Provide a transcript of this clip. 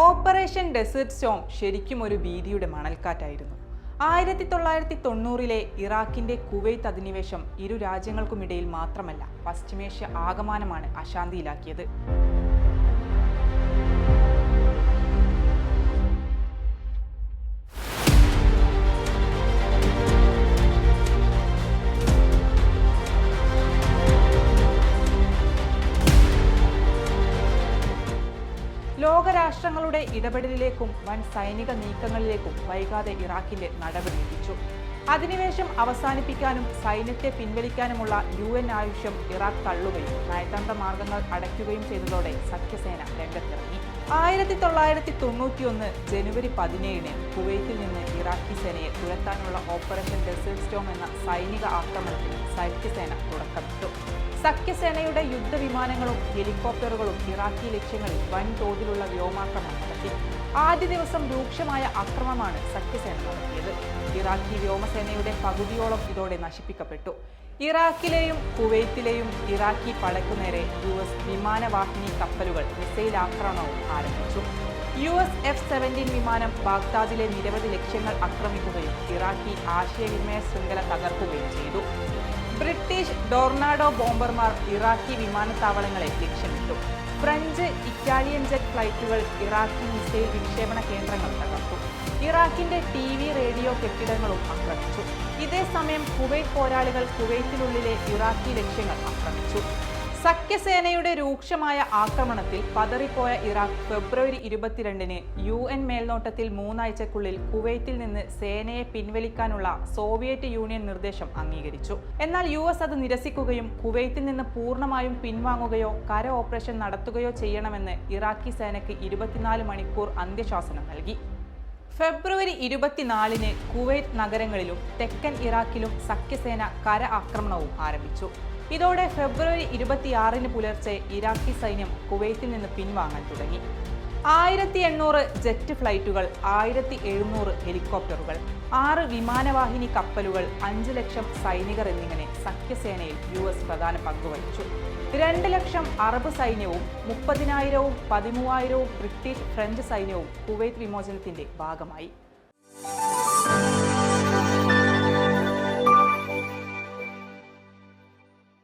Operation desert Storm ശരിക്കും ഒരു ഭീതിയുടെ മണൽക്കാറ്റായിരുന്നു. ആയിരത്തി തൊള്ളായിരത്തി തൊണ്ണൂറിലെ ഇറാഖിന്റെ കുവൈത്ത് അധിനിവേശം ഇരു രാജ്യങ്ങൾക്കുമിടയിൽ മാത്രമല്ല പശ്ചിമേഷ്യ ആകമാനമാണ് അശാന്തിയിലാക്കിയത്. ലോകരാഷ്ട്രങ്ങളുടെ ഇടപെടലിലേക്കും വൻ സൈനിക നീക്കങ്ങളിലേക്കും വൈകാതെ ഇറാഖിന്റെ നടപടി എത്തിച്ചു അധിനിവേശം അവസാനിപ്പിക്കാനും സൈന്യത്തെ പിൻവലിക്കാനുമുള്ള യു എൻ ആവശ്യം ഇറാഖ് തള്ളുകയും നയതന്ത്ര മാർഗങ്ങൾ അടയ്ക്കുകയും ചെയ്തതോടെ സഖ്യസേന രംഗത്തിറങ്ങി. ആയിരത്തി തൊള്ളായിരത്തി തൊണ്ണൂറ്റിയൊന്ന് ജനുവരി പതിനേഴിന് കുവൈത്തിൽ നിന്ന് ഇറാഖി സേനയെ തുരത്താനുള്ള ഓപ്പറേഷൻ ഡെസേർട്ട് സ്റ്റോം എന്ന സൈനിക ആക്രമണത്തിന് സഖ്യസേന തുടക്കമിട്ടു. സഖ്യസേനയുടെ യുദ്ധവിമാനങ്ങളും ഹെലികോപ്റ്ററുകളും ഇറാഖി ലക്ഷ്യങ്ങളിൽ വൻതോതിലുള്ള വ്യോമാക്രമണം നടത്തി. ആദ്യ ദിവസം രൂക്ഷമായ ആക്രമണമാണ് സഖ്യസേന നടത്തിയത്. ഇറാഖി വ്യോമസേനയുടെ പകുതിയോളം ഇതോടെ നശിപ്പിക്കപ്പെട്ടു. ഇറാഖിലെയും കുവൈത്തിലെയും ഇറാഖി പടക്കുനേരെ യു എസ് വിമാനവാഹിനി കപ്പലുകൾ മിസൈൽ ആക്രമണവും ആരംഭിച്ചു. യു എസ് എഫ് സെവന്റീൻ വിമാനം ബാഗ്ദാദിലെ നിരവധി ലക്ഷ്യങ്ങൾ ആക്രമിക്കുകയും ഇറാഖി ആശയവിനിമയ ശൃംഖല തകർക്കുകയും ചെയ്തു. ബ്രിട്ടീഷ് ഡോർണാഡോ ബോംബർമാർ ഇറാഖി വിമാനത്താവളങ്ങളെ ലക്ഷ്യമിട്ടു. ഫ്രഞ്ച് ഇറ്റാലിയൻ ജെറ്റ് ഫ്ലൈറ്റുകൾ ഇറാഖി മിസൈൽ വിക്ഷേപണ കേന്ദ്രങ്ങൾ തകർത്തു. ഇറാഖിന്റെ ടി വി റേഡിയോ കെട്ടിടങ്ങളും ആക്രമിച്ചു ഇതേസമയം കുവൈറ്റ് പോരാളികൾ കുവൈത്തിനുള്ളിലെ ഇറാഖി ലക്ഷ്യങ്ങൾ ആക്രമിച്ചു സഖ്യസേനയുടെ രൂക്ഷമായ ആക്രമണത്തിൽ പതറിപ്പോയ ഇറാഖ് ഫെബ്രുവരി ഇരുപത്തിരണ്ടിന് യു എൻ മേൽനോട്ടത്തിൽ മൂന്നാഴ്ചക്കുള്ളിൽ കുവൈത്തിൽ നിന്ന് സേനയെ പിൻവലിക്കാനുള്ള സോവിയറ്റ് യൂണിയൻ നിർദ്ദേശം അംഗീകരിച്ചു. എന്നാൽ യു എസ് അത് നിരസിക്കുകയും കുവൈത്തിൽ നിന്ന് പൂർണമായും പിൻവാങ്ങുകയോ കര ഓപ്പറേഷൻ നടത്തുകയോ ചെയ്യണമെന്ന് ഇറാഖി സേനയ്ക്ക് ഇരുപത്തിനാല് മണിക്കൂർ അന്ത്യശാസനം നൽകി. ഫെബ്രുവരി ഇരുപത്തിനാലിന് കുവൈത്ത് നഗരങ്ങളിലും തെക്കൻ ഇറാഖിലും സഖ്യസേന കര ആക്രമണവും ആരംഭിച്ചു. ഇതോടെ ഫെബ്രുവരി ഇരുപത്തിയാറിന് പുലർച്ചെ ഇറാഖി സൈന്യം കുവൈത്തിൽ നിന്ന് പിൻവാങ്ങാൻ തുടങ്ങി. ആയിരത്തി എണ്ണൂറ് ജെറ്റ് ഫ്ലൈറ്റുകൾ ആയിരത്തി എഴുന്നൂറ് ഹെലികോപ്റ്ററുകൾ ആറ് വിമാനവാഹിനി കപ്പലുകൾ അഞ്ച് ലക്ഷം സൈനികർ എന്നിങ്ങനെ സഖ്യസേനയിൽ യു എസ് പ്രധാന പങ്കുവഹിച്ചു രണ്ട് ലക്ഷം അറബ് സൈന്യവും മുപ്പതിനായിരവും പതിമൂവായിരവും ബ്രിട്ടീഷ് ഫ്രഞ്ച് സൈന്യവും കുവൈത്ത് വിമോചനത്തിന്റെ ഭാഗമായി.